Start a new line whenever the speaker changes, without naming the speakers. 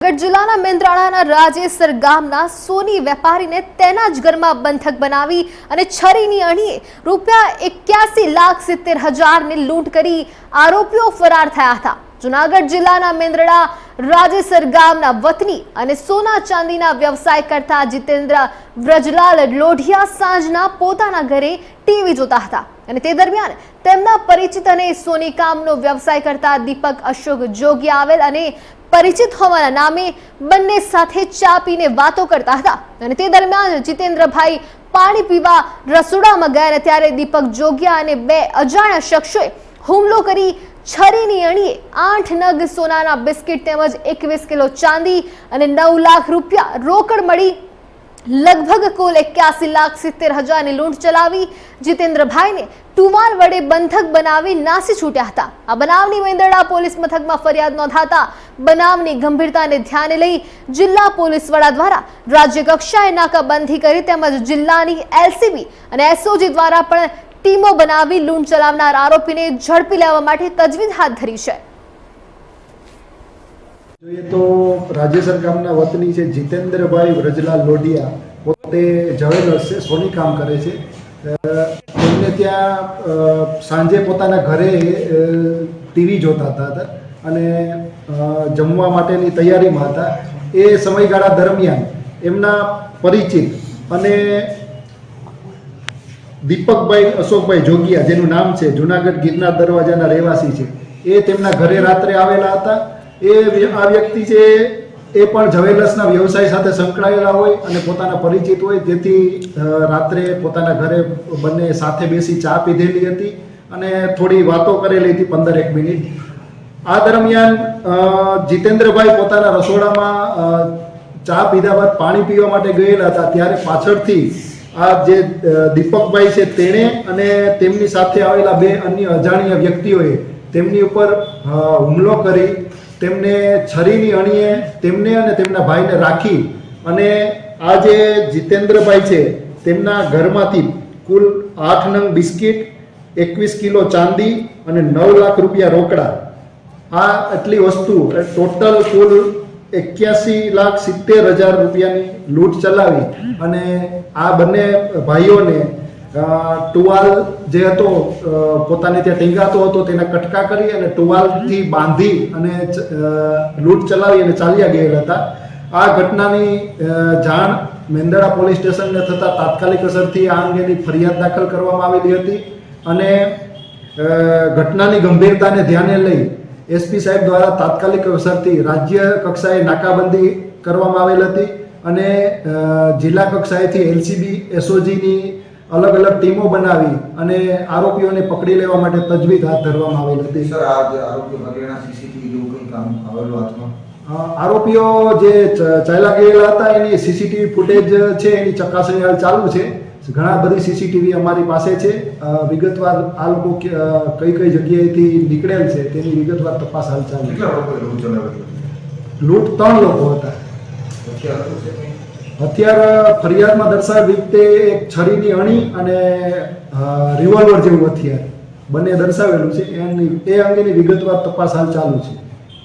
જૂનાગઢ જિલ્લાના મેંદરાળાના રાજેસર ગામના સોની વેપારીને તેના જ ઘરમાં બંધક બનાવી અને છરીની અણીએ રૂપિયા એક્યાસી લાખ સિત્તેર હજારની લૂંટ કરી આરોપીઓ ફરાર થયા હતા. જુનાગઢ જિલ્લાના મેંદરડા રાજેસર ગામના વતની અને સોના ચાંદીના વ્યવસાય કરતા જીતેન્દ્ર વ્રજલાલ લોઢિયા સાંજના પોતાના ઘરે ટીવી જોતા હતા અને તે દરમિયાન તેમના પરિચિત અને સોની કામનો વ્યવસાય કરતા દીપક અશોક જોગી આવેલ અને પરિચિત હોવાના નામે બંને સાથે ચા પીને વાતો કરતા હતા. અને તે દરમિયાન જીતેન્દ્રભાઈ પાણી પીવા રસોડામાં ગયા ત્યારે દીપક જોગિયા અને બે અજાણ્યા શખ્સોએ હુમલો કરી છરીની અણીએ આઠ નગ સોનાના બિસ્કિટ તેમજ એકવીસ કિલો ચાંદી અને નવ લાખ રૂપિયા રોકડ મળી લગભગ કુલ એક્યાસી લાખ સિત્તેર હજારની લૂંટ ચલાવી જીતેન્દ્રભાઈને ટુમાલ વડે બંધક બનાવી નાસી છૂટ્યા હતા. આ બનાવની વેંદરડા પોલીસ મથકમાં ફરિયાદ નોંધાતા બનાવની ગંભીરતાને ધ્યાને લઈ જિલ્લા પોલીસ વડા દ્વારા રાજ્ય કક્ષાએ નાકાબંધી કરી તેમજ જિલ્લાની એલસીબી અને એસઓજી દ્વારા પણ ટીમો બનાવી લૂંટ ચલાવનાર આરોપીને ઝડપી લેવા માટે તજવીજ હાથ ધરી છે.
જોઈએ તો રાજ્ય સરકારના વતની છે જીતેન્દ્રભાઈ વ્રજલાલ લોઢિયા. પોતે જવેલર્સ છે, સોની કામ કરે છે. એમને ત્યાં સાંજે પોતાના ઘરે ટીવી જોતા હતા અને જમવા માટેની તૈયારીમાં હતા. એ સમયગાળા દરમિયાન એમના પરિચિત અને દીપકભાઈ, અશોકભાઈ જોગિયા, જેનું નામ છે, જુનાગઢ ગિરનાર દરવાજાના રહેવાસી છે, એ તેમના ઘરે રાત્રે આવેલા હતા. એ આ વ્યક્તિ છે, એ પણ જવેલર્સના વ્યવસાય સાથે સંકળાયેલા હોય અને પોતાના પરિચિત હોય. જેથી રાત્રે પોતાના ઘરે બંને સાથે બેસી ચા પીધેલી હતી અને થોડી વાતો કરેલી હતી પંદર એક મિનિટ. આ દરમિયાન જીતેન્દ્રભાઈ પોતાના રસોડામાં ચા પીધા બાદ પાણી પીવા માટે ગયેલા હતા. ત્યારે પાછળથી આ જે દીપકભાઈ છે તેણે અને તેમની સાથે આવેલા બે અન્ય અજાણ્યા વ્યક્તિઓએ તેમની ઉપર હુમલો કરી તેમને છરીની અણીએ, તેમને અને તેમના ભાઈને રાખી અને આ જે જીતેન્દ્રભાઈ છે, તેમના ઘરમાંથી કુલ આઠ નંગ બિસ્કિટ, એકવીસ કિલો ચાંદી અને નવ લાખ રૂપિયા રોકડા. આ આટલી વસ્તુ ટોટલ કુલ એક્યાસી લાખ સિત્તેર હજાર રૂપિયાની લૂંટ ચલાવી અને આ બંને ભાઈઓને ટુવાલ જે હતો પોતાને ત્યાં ટીંગાતો હતો, તેના કટકા કરી અને ટુવાલથી બાંધી અને લૂંટ ચલાવી અને ચાલ્યા ગયેલા હતા. આ ઘટનાની જાણ મેંદડા પોલીસ સ્ટેશનને થતાં તાત્કાલિક અસરથી આ અંગેની ફરિયાદ દાખલ કરવામાં આવેલી હતી અને ઘટનાની ગંભીરતાને ધ્યાને લઈ એસપી સાહેબ દ્વારા તાત્કાલિક અસરથી રાજ્ય કક્ષાએ નાકાબંધી કરવામાં આવેલ હતી અને જિલ્લા કક્ષાએથી એલસીબી, એસઓજીની અલગ અલગ ટીમો બનાવી અને આરોપીઓને પકડી લેવા માટે તજવીજ હાથ ધરવામાં આવેલ હતી.
સર આ જે આરોપીઓ ભાગેના સીસીટીવી જેવું કંઈ કામ આવેલું હાથમાં?
આરોપીઓ જે ચાલ્યા ગયેલા હતા એની સીસીટીવી ફૂટેજ છે એની ચકાસણી હાલ ચાલુ છે. ઘણા બધી સીસીટીવી અમારી પાસે છે. વિગતવાર આ લોકો કઈ કઈ જગ્યાએથી નીકળેલ છે તેની વિગતવાર તપાસ હાલ ચાલુ
કેટલા લૂંટ ચલાવેલી
લૂંટ ત્રણ લોકો હતા. હથિયાર ફરિયાદમાં દર્શાવેલ રીતે એક છરીની અણી અને રિવોલ્વર જેવું હથિયાર બંને દર્શાવેલું છે. એની, એ અંગેની વિગતવાર તપાસ હાલ ચાલુ છે.